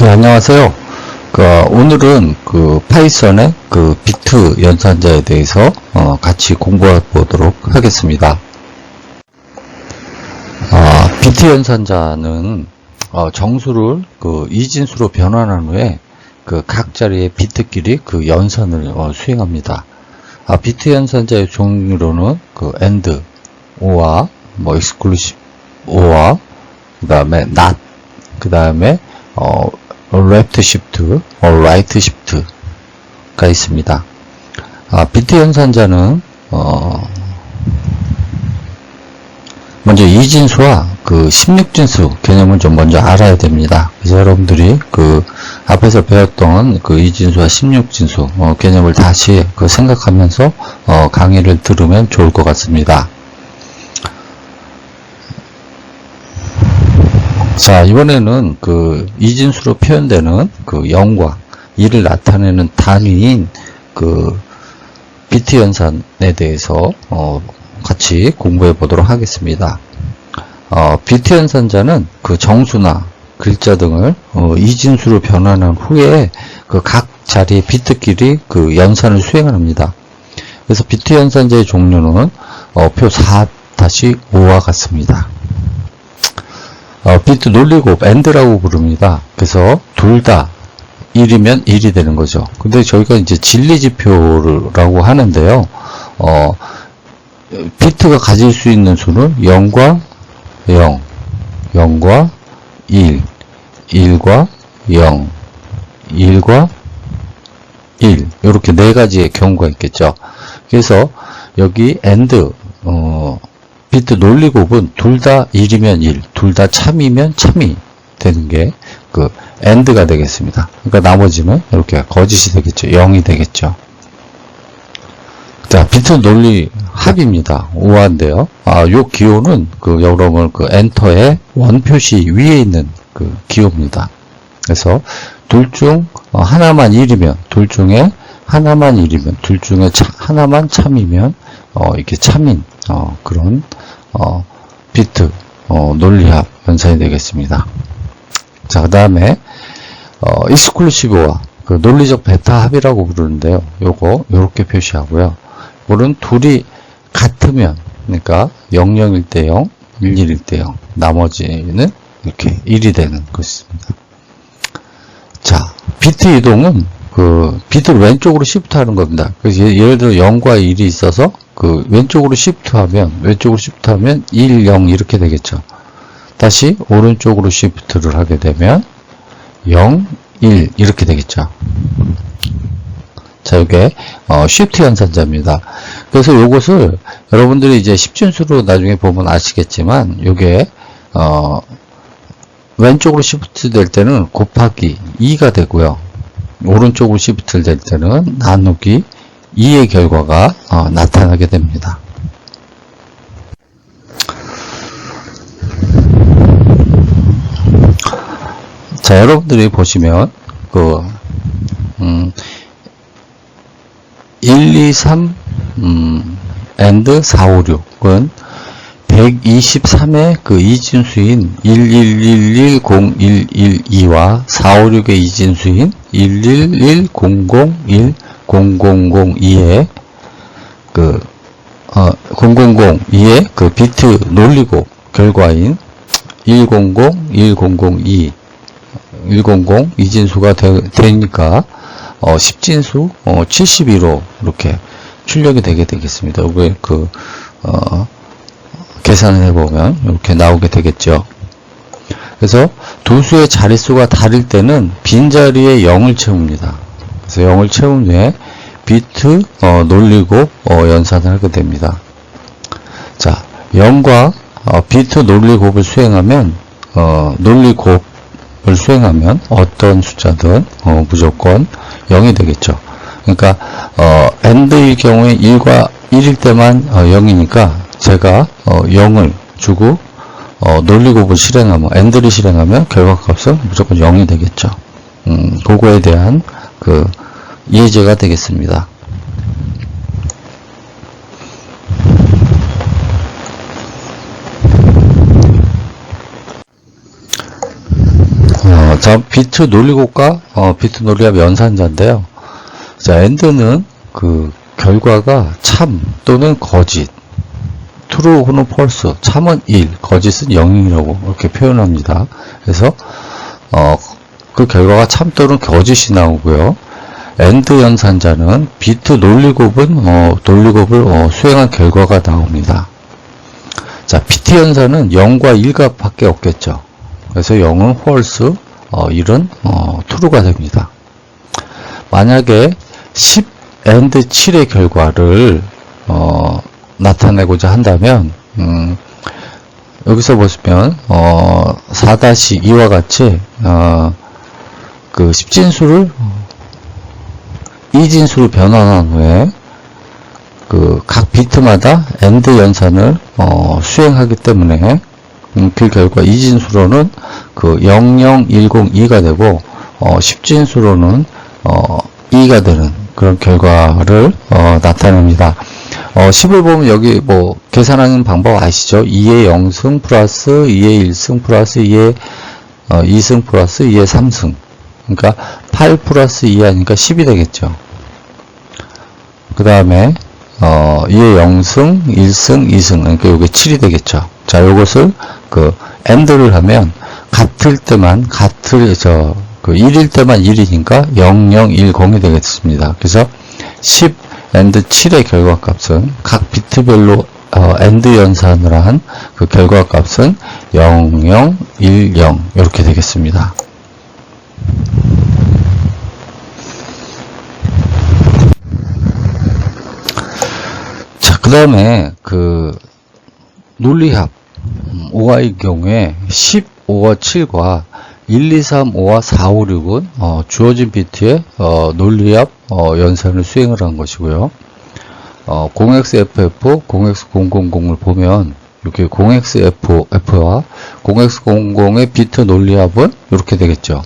네, 안녕하세요. 그, 오늘은 그 파이썬의 그 비트 연산자에 대해서 어, 같이 공부해 보도록 하겠습니다. 아, 비트 연산자는 어, 정수를 그 이진수로 변환한 후에 그 각 자리의 비트끼리 그 연산을 어, 수행합니다. 아, 비트 연산자의 종류로는 그 AND, OR, 뭐 exclusive OR, 그 다음에 NOT, 그 다음에 어, left shift, 어, right shift가 있습니다. 아, 비트 연산자는 어, 먼저 이진수와 그 16진수 개념을 좀 먼저 알아야 됩니다. 그래서 여러분들이 그 앞에서 배웠던 그 이진수와 16진수 어, 개념을 다시 그 생각하면서 어, 강의를 들으면 좋을 것 같습니다. 자, 이번에는 그 이진수로 표현되는 그 0과 2를 나타내는 단위인 그 비트 연산에 대해서 어, 같이 공부해 보도록 하겠습니다. 어, 비트 연산자는 그 정수나 글자 등을 어, 이진수로 변환한 후에 그 각 자리의 비트끼리 그 연산을 수행합니다. 그래서 비트 연산자의 종류는 어, 표 4-5와 같습니다. 어, 비트 논리곱 AND라고 부릅니다. 그래서 둘 다 1이면 1이 되는 거죠. 근데 저희가 이제 진리지표라고 하는데요. 어, 비트가 가질 수 있는 수는 0과 0, 0과 1, 1과 0, 1과 1 이렇게 네 가지의 경우가 있겠죠. 그래서 여기 AND 어, 비트 논리곱은 둘 다 1이면 1, 둘 다 참이면 참이 되는 게그 AND가 되겠습니다. 그러니까 나머지는 이렇게 거짓이 되겠죠. 0이 되겠죠. 자, 비트 논리 합입니다. 우아인데요. 아, 요 기호는 그 여러분 그 엔터의 원 표시 위에 있는 그 기호입니다. 그래서 둘 중 하나만 1이면 둘 중에 하나만 1이면 둘 중에 차- 하나만 참이면 어, 이게 참인 어, 그런 어, 비트 어, 논리합 연산이 되겠습니다. 자, 그 다음에 어, 익스클루시브와 그 논리적 베타 합이라고 부르는데요. 요거 요렇게 표시하고요. 물은 둘이 같으면 그러니까 00일 때 0, 11일 때 0. 나머지는 이렇게 1이 되는 것입니다. 자, 비트 이동은 그 비트를 왼쪽으로 시프트 하는 겁니다. 그래서 예- 예를 들어 0과 1이 있어서 그 왼쪽으로 시프트 하면 왼쪽으로 시프트 하면 1, 0 이렇게 되겠죠. 다시 오른쪽으로 시프트를 하게 되면 0, 1 이렇게 되겠죠. 자, 이게 어, 쉬프트 연산자입니다. 그래서 이것을 여러분들이 이제 10진수로 나중에 보면 아시겠지만 이게 어, 왼쪽으로 시프트 될 때는 곱하기 2가 되고요. 오른쪽으로 시프트 될 때는 나누기 2의 결과가 어, 나타나게 됩니다. 자, 여러분들이 보시면 그 음, 1, 2, 3, 음, and 4, 5, 6은 123의 그 이진수인 111101112와 456의 이진수인 11100010002의 그, 어, 0002의 그 비트 논리고 결과인 100, 1002, 100 이진수가 되, 되니까 어, 10진수 어, 72로 이렇게 출력이 되게 되겠습니다. 이게 그 어, 계산을 해보면 이렇게 나오게 되겠죠. 그래서 두 수의 자릿수가 다를 때는 빈자리에 0을 채웁니다. 그래서 0을 채운 후에 비트 어, 놀리고 어, 연산을 하게 됩니다. 자, 0과 어, 비트 논리곱을 수행하면 어, 논리곱을 수행하면 어떤 숫자든 어, 무조건 0이 되겠죠. 그러니까 어, AND일 경우에 1과 1일 때만 어, 0이니까 제가 어, 0을 주고 어, 논리곱을 실행하면 AND를 실행하면 결과값은 무조건 0이 되겠죠. 음, 그거에 대한 그 예제가 되겠습니다. 어, 자, 자, 비트 논리곱과 어, 비트 논리합 연산자인데요. 자, 엔드는 그 결과가 참 또는 거짓, true 혹은 false, 참은 1, 거짓은 0이라고 이렇게 표현합니다. 그래서 어, 그 결과가 참 또는 거짓이 나오고요. 엔드 연산자는 비트 논리곱은 어, 논리곱을 어, 수행한 결과가 나옵니다. 자, 비트 연산은 0과 1값밖에 없겠죠. 그래서 0은 false, 어, 1은 어, true가 됩니다. 만약에 10 and 7의 결과를 어, 나타내고자 한다면 음, 여기서 보시면 어, 4-2와 같이 어, 그 10진수를 이 진수로 변환한 후에 그 각 비트마다 엔드 연산을 어, 수행하기 때문에 음, 그 결과 이 진수로는 그 00102가 되고 어, 10진수로는 어, 2가 되는 그런 결과를 어, 나타냅니다. 어, 10을 보면 여기 뭐 계산하는 방법 아시죠? 2의 0승 플러스 2의 1승 플러스 2의 어, 2승 플러스 2의 3승 그러니까 8 플러스 2 하니까 10이 되겠죠. 그 다음에 어, 2의 0승, 1승, 2승 그러니까 이게 7이 되겠죠. 자, 요것을 그 엔드를 하면 같을 때만 같을 저 그 1일 때만 1이니까 0010이 되겠습니다. 그래서 10 엔드 7의 결과값은 각 비트별로 어, 엔드 연산을 한그 결과값은 0010 이렇게 되겠습니다. 자, 그 다음에 그 논리합 음, 5화의 경우에 15와 7과 1, 2, 3, 5와 4, 5, 6은 어, 주어진 비트의 어, 논리합 어, 연산을 수행을 한 것이고요. 어, 0xFF, 0x000을 보면 이렇게 0xFF와 0x00의 비트 논리합은 이렇게 되겠죠.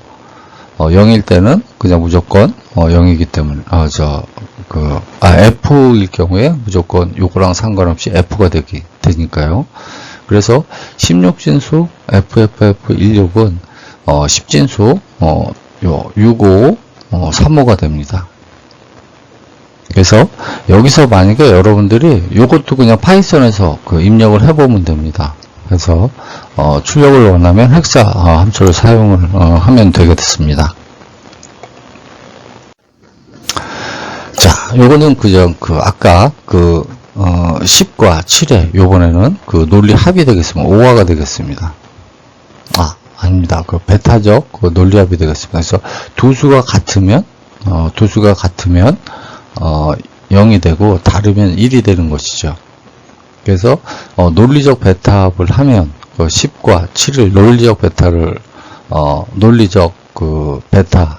어, 0일 때는 그냥 무조건 어, 0이기 때문에 아, 저, 그, 아, F일 경우에 무조건 요거랑 상관없이 F가 되기, 되니까요. 그래서 16진수 FFF16은 어, 10진수 어, 요 65, 어, 35가 됩니다. 그래서 여기서 만약에 여러분들이 요것도 그냥 파이썬에서 그 입력을 해보면 됩니다. 그래서 어, 출력을 원하면 획사 어, 함수를 사용을 어, 하면 되겠습니다. 자, 요거는 그저 그 아까 그 어, 10과 7에 요번에는 그 논리 합이 되겠습니다. 5화가 되겠습니다. 아, 아닙니다. 그 베타적 그 논리 합이 되겠습니다. 그래서 두 수가 같으면 어, 두 수가 같으면 어, 0이 되고 다르면 1이 되는 것이죠. 그래서 어, 논리적 베타합을 하면 그 10과 7을 논리적 베타를 어, 논리적 그 베타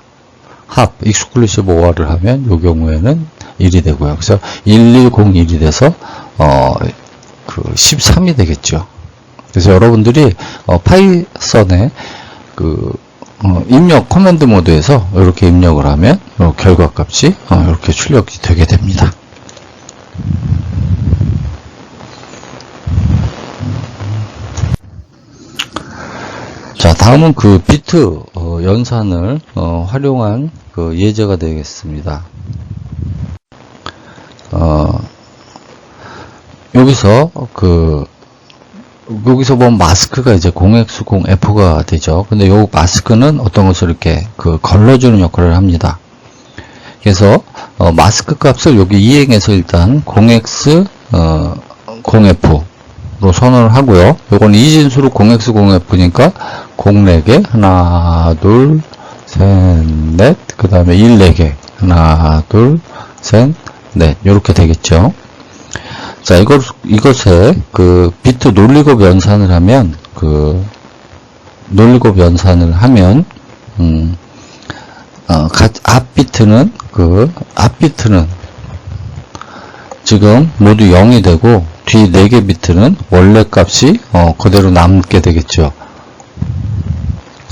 합 익스클루시브 5화를 하면 요 경우에는 1이 되고요. 그래서 1101이 돼서 어, 그 13이 되겠죠. 그래서 여러분들이 어, 파이썬에 그 어, 입력 커맨드 모드에서 이렇게 입력을 하면 어, 결과값이 어, 이렇게 출력이 되게 됩니다. 자, 다음은 그 비트 어, 연산을 어, 활용한 그 예제가 되겠습니다. 어, 여기서 그 여기서 보면 마스크가 이제 0x0f가 되죠. 근데 요 마스크는 어떤 것을 이렇게 그 걸러주는 역할을 합니다. 그래서 어, 마스크 값을 여기 이행해서 일단 0x 어, 0f로 선언을 하고요. 요건 이진수로 0x 0f니까 0 4개 하나 둘 셋 넷 그 다음에 1 4개 하나 둘 셋 넷 이렇게 되겠죠. 자, 이것, 이것에 그 비트 논리곱 연산을 하면, 그, 논리곱 연산을 하면, 음, 어, 각, 앞 비트는, 그, 앞 비트는 지금 모두 0이 되고, 뒤 4개 비트는 원래 값이, 어, 그대로 남게 되겠죠.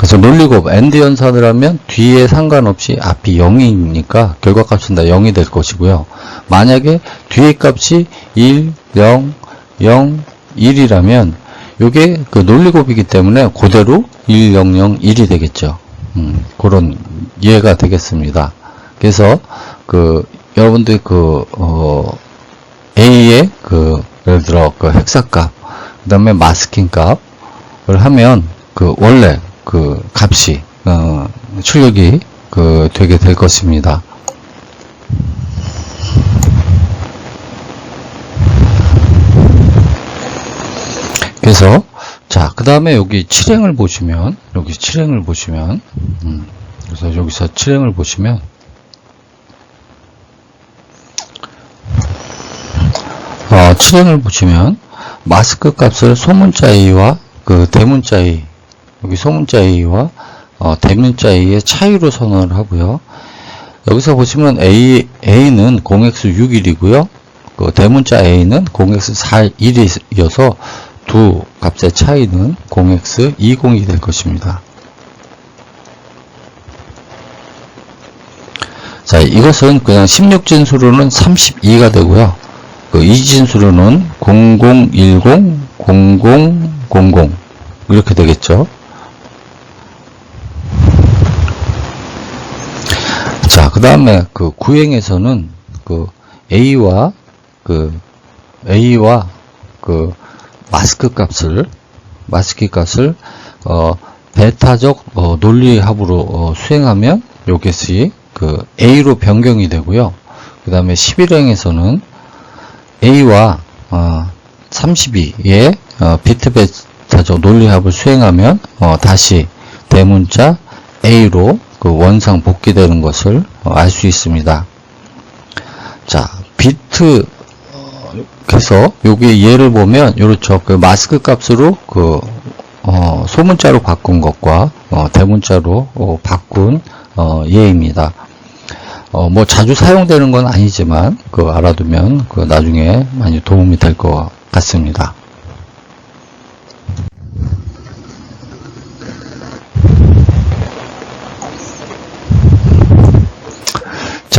그래서 논리곱 엔드 연산을 하면 뒤에 상관없이 앞이 0이니까 결과값은 다 0이 될 것이고요. 만약에 뒤에 값이 1, 0, 0, 1이라면 이게 그 논리곱이기 때문에 그대로 1, 0, 0, 1이 되겠죠. 음, 그런 이해가 되겠습니다. 그래서 그 여러분들 그 어, A의 그 예를 들어 그 헥사값 그 다음에 마스킹 값을 하면 그 원래 그 값이 어, 출력이 그 되게 될 것입니다. 그래서 자, 그 다음에 여기 칠행을 보시면, 여기 칠행을 보시면, 음, 그래서 여기서 칠행을 보시면, 어, 칠행을 보시면, 마스크 값을 소문자 A와 그 대문자 A, 여기 소문자 A와 어, 대문자 A의 차이로 선언을 하고요. 여기서 보시면 A, A는 0x61이고요. 그 대문자 A는 0x41이어서 두 값의 차이는 0x20이 될 것입니다. 자, 이것은 그냥 16진수로는 32가 되고요. 그 2진수로는 0010, 0000 이렇게 되겠죠. 자, 그 다음에 그 구행에서는 그 A와 그 A와 그 마스크 값을 마스크 값을 어 베타적 어, 논리합으로 어, 수행하면 요것이 그 A로 변경이 되고요. 그 다음에 11행에서는 A와 어, 32의 어, 비트 베타적 논리합을 수행하면 어, 다시 대문자 A로 그 원상 복귀되는 것을 어, 알수 있습니다. 자, 비트 그래서 여기 예를 보면 이렇죠. 그 마스크 값으로 그 어, 소문자로 바꾼 것과 어, 대문자로 어, 바꾼 어, 예입니다. 어, 뭐 자주 사용되는 건 아니지만 그 알아두면 그 나중에 많이 도움이 될 것 같습니다.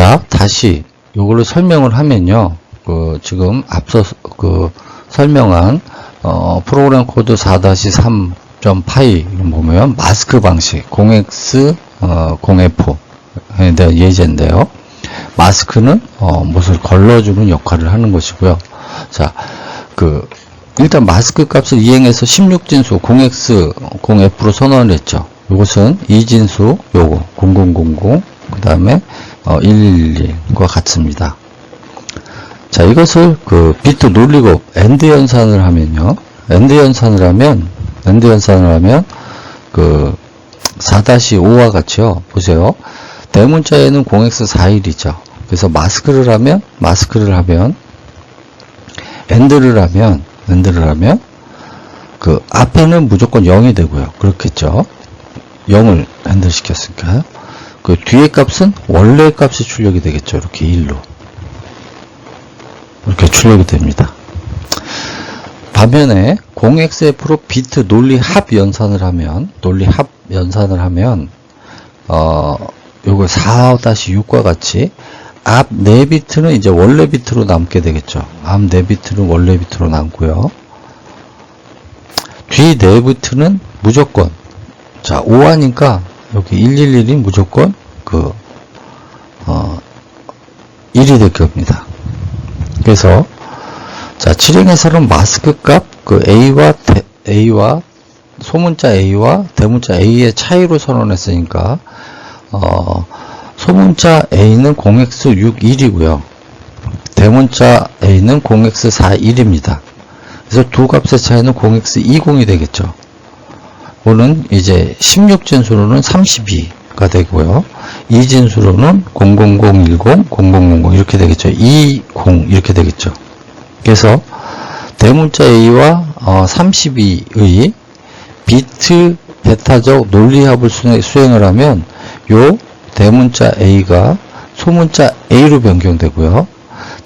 자, 다시 이걸로 설명을 하면요. 그 지금 앞서 그 설명한 어, 프로그램 코드 4-3.파이 보면 마스크 방식 0x 어, 0f에 대한 예제인데요. 마스크는 어, 못을 걸러주는 역할을 하는 것이고요. 자, 그 일단 마스크 값을 이행해서 16진수 0x 0f로 선언을 했죠. 이것은 이진수 요거 0000 그 다음에 어, 111과 같습니다. 자, 이것을 그 비트 논리곱 엔드 연산을 하면요. 엔드 연산을 하면 엔드 연산을 하면 그 4-5와 같이요. 보세요. 대문자에는 0x41이죠. 그래서 마스크를 하면 마스크를 하면 엔드를 하면 엔드를 하면 그 앞에는 무조건 0이 되고요. 그렇겠죠. 0을 엔드 시켰으니까 그 뒤에 값은 원래 값이 출력이 되겠죠. 이렇게 1로. 이렇게 출력이 됩니다. 반면에 0xf로 비트 논리 합 연산을 하면 논리 합 연산을 하면 어 요거 4-6과 같이 앞 4비트는 이제 원래 비트로 남게 되겠죠. 앞 4비트는 원래 비트로 남고요. 뒤 4비트는 무조건 자 5하니까 여기 111이 무조건 그 어, 1이 될 겁니다. 그래서 자 7행에서는 마스크 값 그 A와 대, A와 소문자 A와 대문자 A의 차이로 선언했으니까 어, 소문자 A는 0x61이고요. 대문자 A는 0x41입니다. 그래서 두 값의 차이는 0x20이 되겠죠. 오는 이제 16진수로는 32가 되고요. 2진수로는 00010, 0000 이렇게 되겠죠. 20 이렇게 되겠죠. 그래서 대문자 A와 어, 32의 비트 베타적 논리합을 수행을 하면 요 대문자 A가 소문자 A로 변경되고요.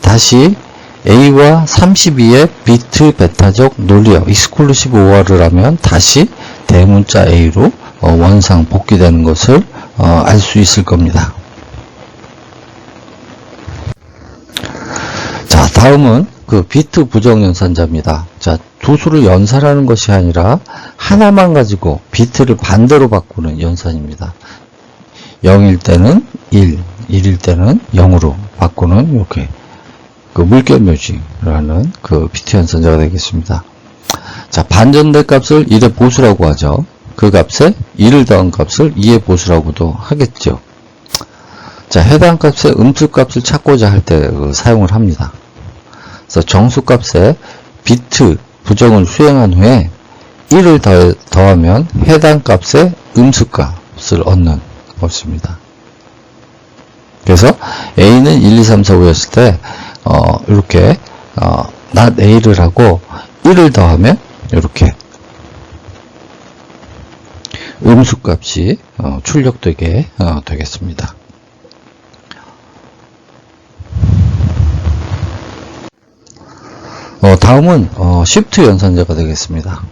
다시 A와 32의 비트 베타적 논리합 익스클루시브 OR을 하면 다시 대문자 A로 어, 원상 복귀되는 것을 어, 알수 있을 겁니다. 자, 다음은 그 비트 부정 연산자입니다. 자, 두두 수를 연산하는 것이 아니라 하나만 가지고 비트를 반대로 바꾸는 연산입니다. 0일 때는 1, 1일 때는 0으로 바꾸는 이렇게 그 물결 묘지라는 그 비트 연산자가 되겠습니다. 자, 반전대 값을 1의 보수라고 하죠. 그 값에 1을 더한 값을 2의 보수라고도 하겠죠. 자, 해당 값의 음수 값을 찾고자 할 때 사용을 합니다. 그래서 정수 값에 비트 부정을 수행한 후에 1을 더, 더하면 해당 값의 음수 값을 얻는 것입니다. 그래서 A는 1, 2, 3, 4, 5였을 때, 어, 이렇게, 어, not A를 하고 1을 더하면 이렇게 음수 값이 어, 출력되게 어, 되겠습니다. 어, 다음은 어, 시프트 연산자가 되겠습니다.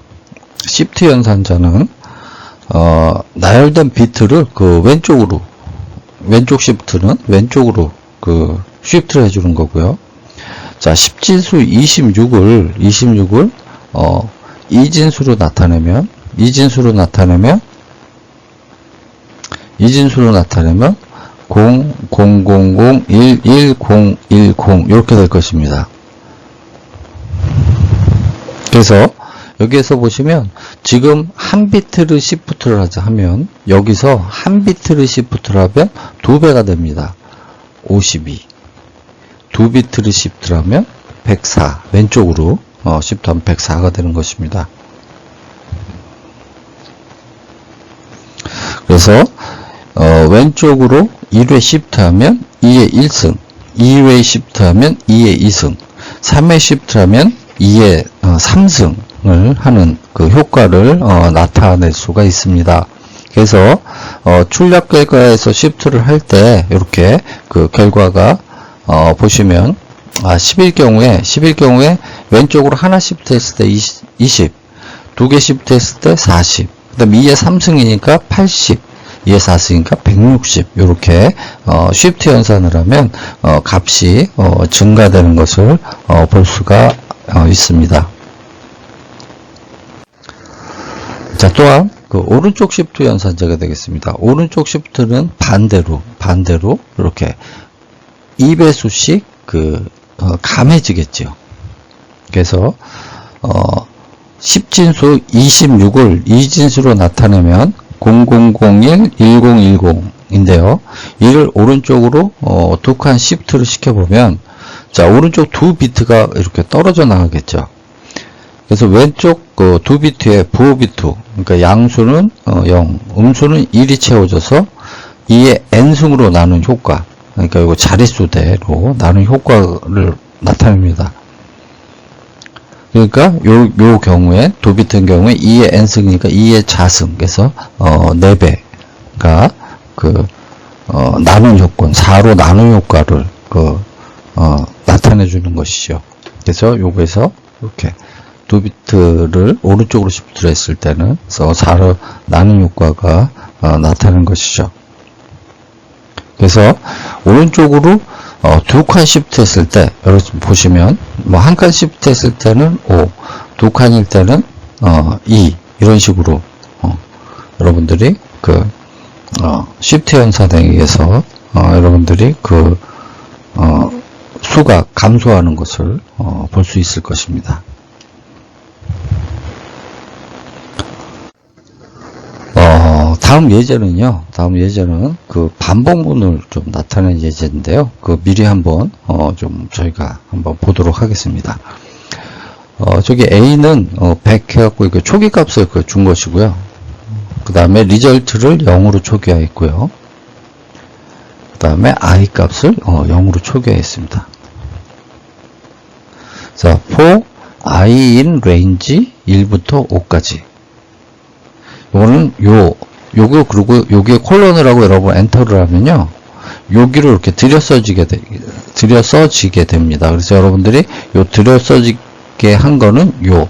시프트 연산자는 어, 나열된 비트를 그 왼쪽으로 왼쪽 시프트는 왼쪽으로 그 시프트를 해주는 거고요. 자, 10진수 26을 26을 어, 이진수로 나타내면 이진수로 나타내면 이진수로 나타내면 0, 0, 0, 0, 1, 1, 0, 1, 0 이렇게 될 것입니다. 그래서 여기에서 보시면 지금 한 비트를 시프트를 하자 하면 여기서 한 비트를 시프트를 하면 두 배가 됩니다. 52. 두 비트를 시프트를 하면 104. 왼쪽으로 어, 시프트하면 104가 되는 것입니다. 그래서 어, 왼쪽으로 1회 시프트하면 2의 1승, 2회 시프트하면 2의 2승, 3회 시프트하면 2의 어, 3승을 하는 그 효과를 어, 나타낼 수가 있습니다. 그래서 어, 출력 결과에서 시프트를 할 때 이렇게 그 결과가 어, 보시면 아, 10일 경우에 10일 경우에 왼쪽으로 하나 시프트 했을 때 20, 20 두 개 시프트 했을 때 40, 그 다음 2의 3승이니까 80, 2의 4승이니까 160, 이렇게, 어, 쉬프트 연산을 하면, 어, 값이, 어, 증가되는 것을, 어, 볼 수가, 어, 있습니다. 자, 또한, 그, 오른쪽 시프트 연산자가 되겠습니다. 오른쪽 시프트는 반대로, 반대로, 이렇게, 2배수씩, 그, 어, 감해지겠죠. 그래서, 어, 10진수 26을 2진수로 나타내면 0001, 1010인데요. 이를 오른쪽으로 어, 두칸 시프트를 시켜보면 자 오른쪽 두 비트가 이렇게 떨어져 나가겠죠. 그래서 왼쪽 그 두 비트의 부호 비트, 그러니까 양수는 어, 0, 음수는 1이 채워져서 2의 n승으로 나눈 효과, 그러니까 이거 자릿수대로 나눈 효과를 나타냅니다. 그러니까 요, 요 경우에 두 비트인 경우에 2의 n승이니까 2의 자승 그래서 어 4배가 그 어, 나눈 효과 4로 나눈 효과를 그 어, 나타내 주는 것이죠. 그래서 요거에서 이렇게 두 비트를 오른쪽으로 시프트를 했을 때는 그래서 4로 나눈 효과가 어, 나타나는 것이죠. 그래서 오른쪽으로 어, 두칸 시프트 했을 때, 여러분 보시면, 뭐, 한 칸 시프트 했을 때는 5, 두 칸일 때는, 어, 2, 이런 식으로, 어, 여러분들이 그, 어, 시프트 연산에 의해서, 어, 여러분들이 그, 어, 수가 감소하는 것을, 어, 볼 수 있을 것입니다. 어, 다음 예제는요. 다음 예제는 그 반복문을 좀 나타낸 예제인데요. 그 미리 한번 어, 좀 저희가 한번 보도록 하겠습니다. 어, 저기 A는 어, 100 해갖고 이거 초기 값을 그 준 것이고요. 그 다음에 리절트를 0으로 초기화했고요. 그 다음에 I 값을 어, 0으로 초기화했습니다. 자, for I in range 1부터 5까지. 요거는 요, 요거, 그리고 여기에 콜론을 하고 여러분 엔터를 하면요. 여기로 이렇게 들여 써지게, 되, 들여 써지게 됩니다. 그래서 여러분들이 요 들여 써지게 한 거는 요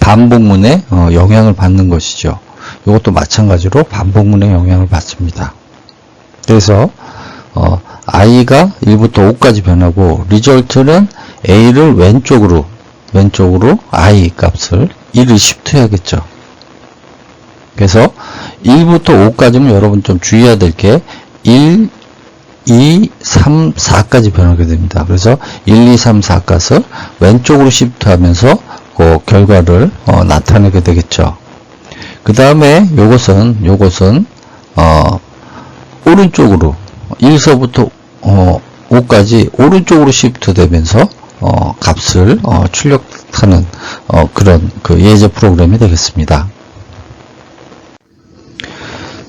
반복문에 어, 영향을 받는 것이죠. 이것도 마찬가지로 반복문에 영향을 받습니다. 그래서 어, i가 1부터 5까지 변하고 리절트는 a를 왼쪽으로 왼쪽으로 i 값을 1을 시프트 해야겠죠. 그래서 1부터 5까지는 여러분 좀 주의해야 될 게 1, 2, 3, 4까지 변하게 됩니다. 그래서 1, 2, 3, 4 값을 왼쪽으로 시프트 하면서 그 결과를 어, 나타내게 되겠죠. 그 다음에 요것은, 요것은, 어, 오른쪽으로 1서부터 어, 5까지 오른쪽으로 시프트 되면서 어, 값을 어, 출력하는 어, 그런 그 예제 프로그램이 되겠습니다.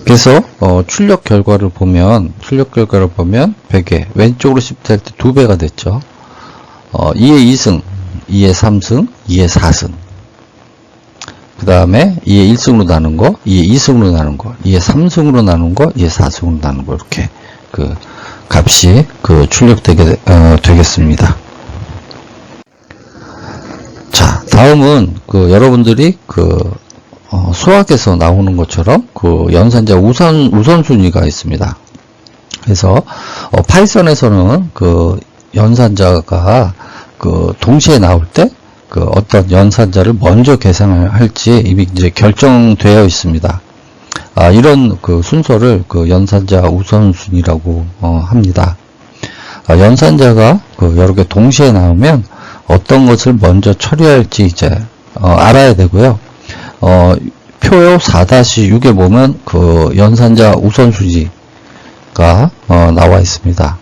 그래서 어, 출력 결과를 보면 출력 결과를 보면 베개 왼쪽으로 시프트 할 때 두 배가 됐죠. 어, 2의 2승, 2의 3승, 2의 4승. 그 다음에 2의 1승으로 나눈 거, 2의 2승으로 나눈 거, 2의 3승으로 나눈 거, 2의 4승으로 나눈 거 이렇게 그 값이 그 출력되게 어, 되겠습니다. 자, 다음은 그 여러분들이 그 어, 수학에서 나오는 것처럼 그 연산자 우선 우선순위가 있습니다. 그래서 어, 파이썬에서는 그 연산자가 그 동시에 나올 때 그 어떤 연산자를 먼저 계산을 할지 이미 이제 결정되어 있습니다. 아, 이런 그 순서를 그 연산자 우선순위라고 어, 합니다. 아, 연산자가 그 여러 개 동시에 나오면 어떤 것을 먼저 처리할지 이제 어, 알아야 되고요. 어, 표요 4-6에 보면 그 연산자 우선순위가 어, 나와 있습니다.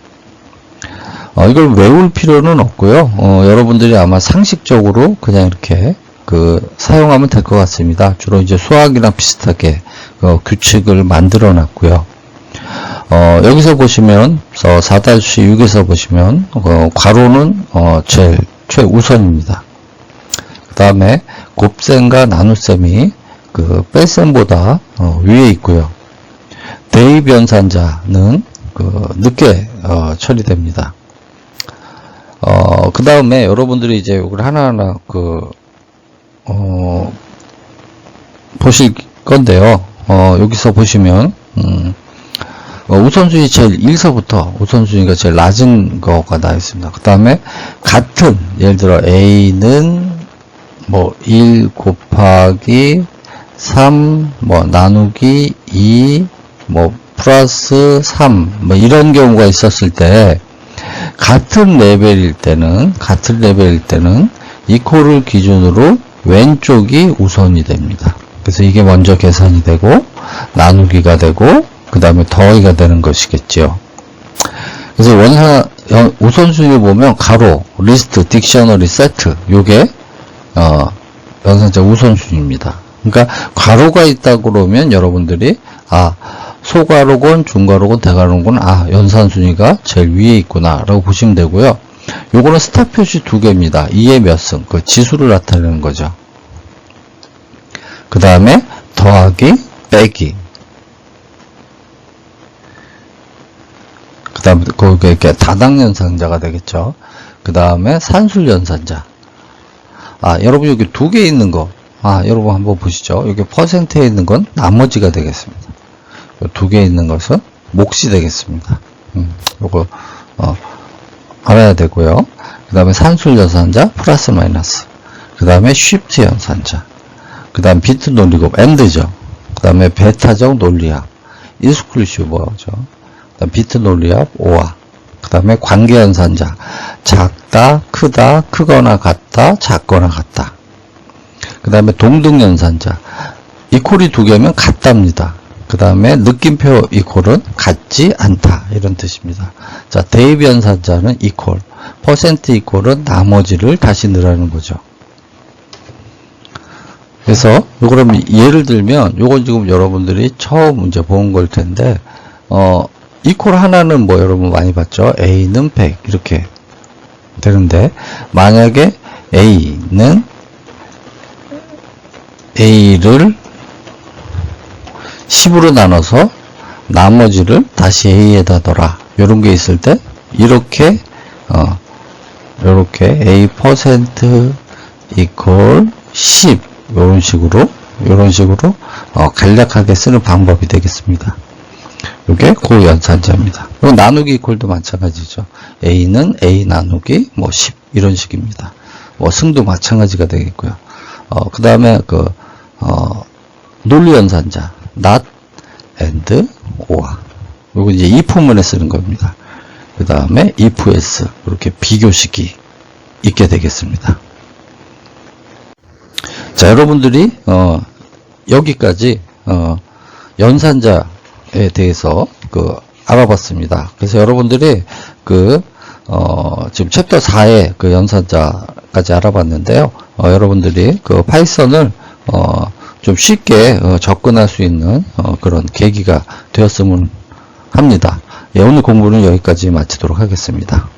어, 이걸 외울 필요는 없고요. 어, 여러분들이 아마 상식적으로 그냥 이렇게 그 사용하면 될 것 같습니다. 주로 이제 수학이랑 비슷하게 어, 규칙을 만들어 놨고요. 어, 여기서 보시면 4-6에서 보시면 어, 괄호는 어, 제일 최우선입니다. 그 다음에 곱셈과 나눗셈이 그 뺄셈보다 어, 위에 있고요. 대입 연산자는 그 늦게 어, 처리됩니다. 어, 그 다음에 여러분들이 이제 이걸 하나하나 그, 어, 보실 건데요. 어, 여기서 보시면, 음, 어, 우선순위 제일 1서부터 우선순위가 제일 낮은 거가 나와 있습니다. 그 다음에 같은, 예를 들어 A는 뭐 1 곱하기 3, 뭐 나누기 2, 뭐 플러스 3, 뭐 이런 경우가 있었을 때, 같은 레벨일 때는 같은 레벨일 때는 이코를 기준으로 왼쪽이 우선이 됩니다. 그래서 이게 먼저 계산이 되고 나누기가 되고 그 다음에 더하기가 되는 것이겠죠. 그래서 원사 우선순위 보면 가로, 리스트, 딕셔너리, 세트 요게 어, 연산자 우선순위입니다. 그러니까 가로가 있다 그러면 여러분들이 아 소가로건, 중가로건, 대가로건, 아, 연산순위가 제일 위에 있구나, 라고 보시면 되고요. 요거는 스타 표시 두 개입니다. 2의 몇 승, 그 지수를 나타내는 거죠. 그 다음에 더하기, 빼기. 그 다음에 거기에 다당연산자가 되겠죠. 그 다음에 산술연산자. 아, 여러분 여기 두 개 있는 거. 아, 여러분 한번 보시죠. 여기 퍼센트에 있는 건 나머지가 되겠습니다. 두 개 있는 것은 몫이 되겠습니다. 음, 요거 어, 알아야 되고요. 그 다음에 산술 연산자 플러스 마이너스. 그 다음에 쉬프트 연산자. 그 다음 비트 논리곱 엔드죠. 그 다음에 베타적. 그 다음 비트 논리합 오화. 그 다음에 관계 연산자 작다, 크다, 크거나 같다, 작거나 같다. 그 다음에 동등 연산자 이퀄이 두 개면 같답니다. 그 다음에 느낌표 이퀄은 같지 않다 이런 뜻입니다. 자 대입 연산자는 이퀄 퍼센트 이퀄은 나머지를 다시 넣으라는 거죠. 그래서 그럼 예를 들면 요건 지금 여러분들이 처음 문제 본 걸 텐데 어 이퀄 하나는 뭐 여러분 많이 봤죠. A는 100 이렇게 되는데 만약에 A는 A를 10으로 나눠서 나머지를 다시 A에다 둬라. 요런 게 있을 때 이렇게 어 요렇게 A 퍼센트 이퀄 10 요런 식으로 요런 식으로 어, 간략하게 쓰는 방법이 되겠습니다. 요게 고연산자입니다. 요 나누기 이퀄도 마찬가지죠. A는 A 나누기 뭐 10 이런 식입니다. 뭐 승도 마찬가지가 되겠고요. 어, 그 다음에 그, 어, 논리연산자, not and or. 요거 이제 if문에 쓰는 겁니다. 그 다음에 if-s. 이렇게 비교식이 있게 되겠습니다. 자, 여러분들이, 어, 여기까지, 어, 연산자에 대해서, 그, 알아봤습니다. 그래서 여러분들이, 그, 어, 지금 챕터 4의 그 연산자까지 알아봤는데요. 어, 여러분들이 그 파이썬을, 어, 좀 쉽게 어, 접근할 수 있는 어, 그런 계기가 되었으면 합니다. 예, 오늘 공부는 여기까지 마치도록 하겠습니다.